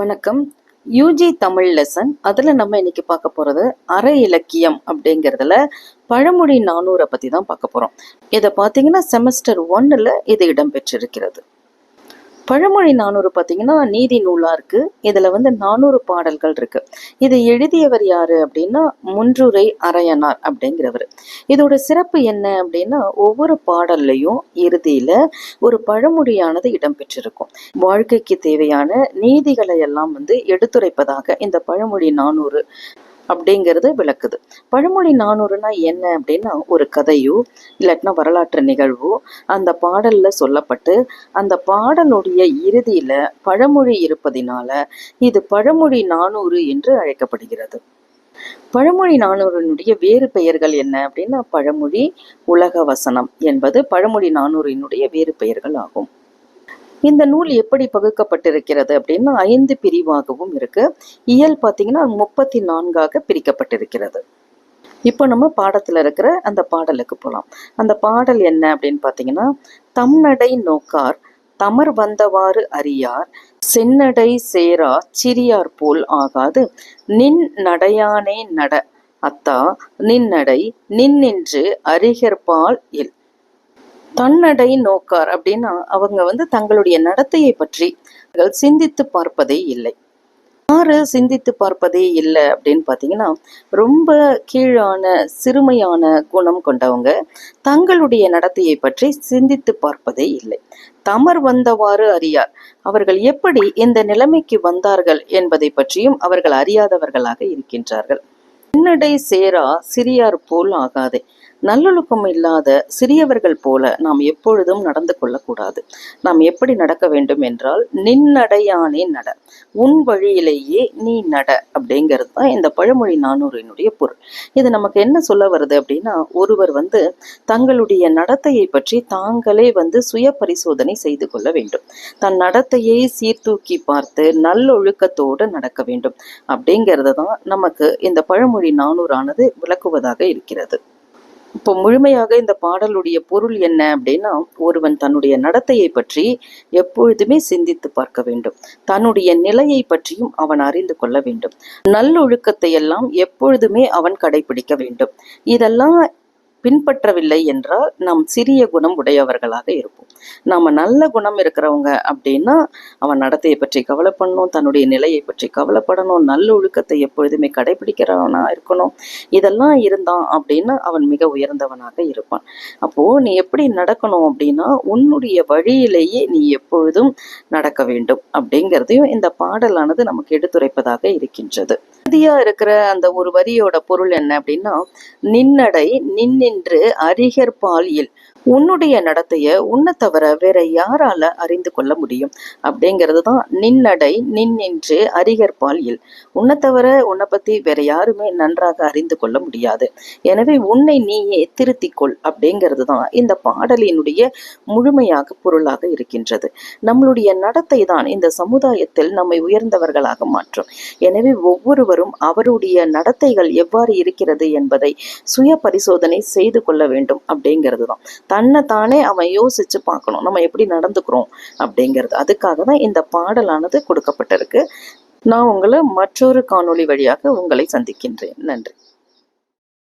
வணக்கம். UG Tamil lesson அதில் நம்ம இன்னைக்கு பார்க்க போகிறது அற இலக்கியம் அப்படிங்கிறதுல பழமொழி நானூறை பற்றி தான் பார்க்க போகிறோம் இதை பார்த்தீங்கன்னா செமஸ்டர் ஒன்னில் இது இடம்பெற்றிருக்கிறது. பழமொழி நானூறு பார்த்தீங்கன்னா நீதி நூலாக இருக்குது இதில் வந்து நானூறு பாடல்கள் இருக்குது இதை எழுதியவர் யார் அப்படின்னா முன்றுரை அரையனார் அப்படிங்கிறவர். இதோட சிறப்பு என்ன அப்படின்னா ஒவ்வொரு பாடல்லையும் இறுதியில் ஒரு பழமொழியானது இடம்பெற்றிருக்கும். வாழ்க்கைக்கு தேவையான நீதிகளை எல்லாம் வந்து எடுத்துரைப்பதாக இந்த பழமொழி நானூறு அப்படிங்கிறது விளக்குது. பழமொழி நானூறுனா என்ன அப்படின்னா ஒரு கதையோ இல்லாட்டினா வரலாற்று நிகழ்வோ அந்த பாடலில் சொல்லப்பட்டு அந்த பாடலுடைய இறுதியில் பழமொழி இருப்பதினால இது பழமொழி நானூறு என்று அழைக்கப்படுகிறது. பழமொழி நானூறினுடைய வேறு பெயர்கள் என்ன அப்படின்னா பழமொழி உலக வசனம் என்பது பழமொழி நானூறினுடைய வேறு பெயர்கள் ஆகும். இந்த நூல் எப்படி பகுக்கப்பட்டிருக்கிறது அப்படின்னா ஐந்து பிரிவாகவும் இருக்கு. இயல் பார்த்தீங்கன்னா முப்பத்தி நான்காக பிரிக்கப்பட்டிருக்கிறது. இப்போ நம்ம பாடத்தில் இருக்கிற அந்த பாடலுக்கு போகலாம் அந்த பாடல் என்ன அப்படின்னு பார்த்தீங்கன்னா தம்நடை நோக்கார் தமர் வந்தவாறு அறியார் சென்னடை சேரா சிறியார் போல் ஆகாது. நின் நடையானே நட அத்தா நின்னடை நின்னின்று அறிகற்பால் இல். தன்னடை நோக்கார் அப்படின்னா அவங்க வந்து தங்களுடைய நடத்தையை பற்றி சிந்தித்து பார்ப்பதே இல்லை. யாரு சிந்தித்து பார்ப்பதே இல்லை அப்படின்னு பார்த்தீங்கன்னா ரொம்ப கீழான சிறுமையான குணம் கொண்டவங்க தங்களுடைய நடத்தையை பற்றி சிந்தித்து பார்ப்பதே இல்லை. தமர் வந்தவாறு அறியார். அவர்கள் எப்படி இந்த நிலைமைக்கு வந்தார்கள் என்பதை பற்றியும் அவர்கள் அறியாதவர்களாக இருக்கின்றார்கள். பின்னடை சேரா சிறியார் போல் ஆகாதே. நல்லொழுக்கம் இல்லாத சிறியவர்கள் போல நாம் எப்பொழுதும் நடந்து கொள்ளக்கூடாது. நாம் எப்படி நடக்க வேண்டும் என்றால் நின்னடையானே நட. உன் வழியிலேயே நீ நட. அப்படிங்கிறது தான் இந்த பழமொழி நானூறினுடைய பொருள். இது நமக்கு என்ன சொல்ல வருது அப்படின்னா ஒருவர் வந்து தங்களுடைய நடத்தையை பற்றி தாங்களே வந்து சுய பரிசோதனை செய்து கொள்ள வேண்டும். தன் நடத்தையை சீர்தூக்கி பார்த்து நல்லொழுக்கத்தோடு நடக்க வேண்டும். அப்படிங்கிறது தான் நமக்கு இந்த பழமொழி நானூறானது விளக்குவதாக இருக்கிறது. இப்போ முழுமையாக இந்த பாடலுடைய பொருள் என்ன அப்படின்னா ஒருவன் தன்னுடைய நடத்தையை பற்றி எப்பொழுதுமே சிந்தித்து பார்க்க வேண்டும். தன்னுடைய நிலையை பற்றியும் அவன் அறிந்து கொள்ள வேண்டும். நல்லொழுக்கத்தை எல்லாம் எப்பொழுதுமே அவன் கடைபிடிக்க வேண்டும். இதெல்லாம் பின்பற்றவில்லை என்றால் நாம் சிறிய குணம் உடையவர்களாக இருப்போம். நாம் நல்ல குணம் இருக்கிறவங்க அப்படின்னா அவன் நடத்தையை பற்றி கவலைப்படணும் தன்னுடைய நிலையை பற்றி கவலைப்படணும் நல்ல ஒழுக்கத்தை எப்பொழுதுமே கடைபிடிக்கிறவனா இருக்கணும். இதெல்லாம் இருந்தான் அப்படின்னா அவன் மிக உயர்ந்தவனாக இருப்பான். அப்போ நீ எப்படி நடக்கணும் அப்படின்னா உன்னுடைய வழியிலேயே நீ எப்பொழுதும் நடக்க வேண்டும் அப்படிங்கிறதையும் இந்த பாடலானது நமக்கு எடுத்துரைப்பதாக இருக்கின்றது. இறுதியா இருக்கிற அந்த ஒரு வரியோட பொருள் என்ன அப்படின்னா நின்னடை நின்னின்று அரிகர் பாலியல் உன்னுடைய நடத்தைய உன்னை தவிர வேற யாரால அறிந்து கொள்ள முடியும்? அப்படிங்கிறது தான் நின்னடை நின்னின்று அறிகர் பாலியல் உன்னை தவிர உன்னை பத்தி வேற யாருமே நன்றாக அறிந்து கொள்ள முடியாது. எனவே உன்னை நீயே திருத்திக்கொள் அப்படிங்கிறது தான் இந்த பாடலினுடைய முழுமையாக பொருளாக இருக்கின்றது. நம்மளுடைய நடத்தை தான் இந்த சமுதாயத்தில் நம்மை உயர்ந்தவர்களாக மாற்றும். எனவே ஒவ்வொருவரும் அவருடைய நடத்தைகள் எவ்வாறு இருக்கிறது என்பதை சுய பரிசோதனை செய்து கொள்ள வேண்டும் அப்படிங்கிறது தான் தன்னை தானே அவன் யோசிச்சு பார்க்கணும். நம்ம எப்படி நடந்துக்கிறோம் அப்படிங்கிறது. அதுக்காக தான் இந்த பாடலானது கொடுக்கப்பட்டிருக்கு. நான் உங்களை மற்றொரு காணொளி வழியாக உங்களை சந்திக்கின்றேன். நன்றி.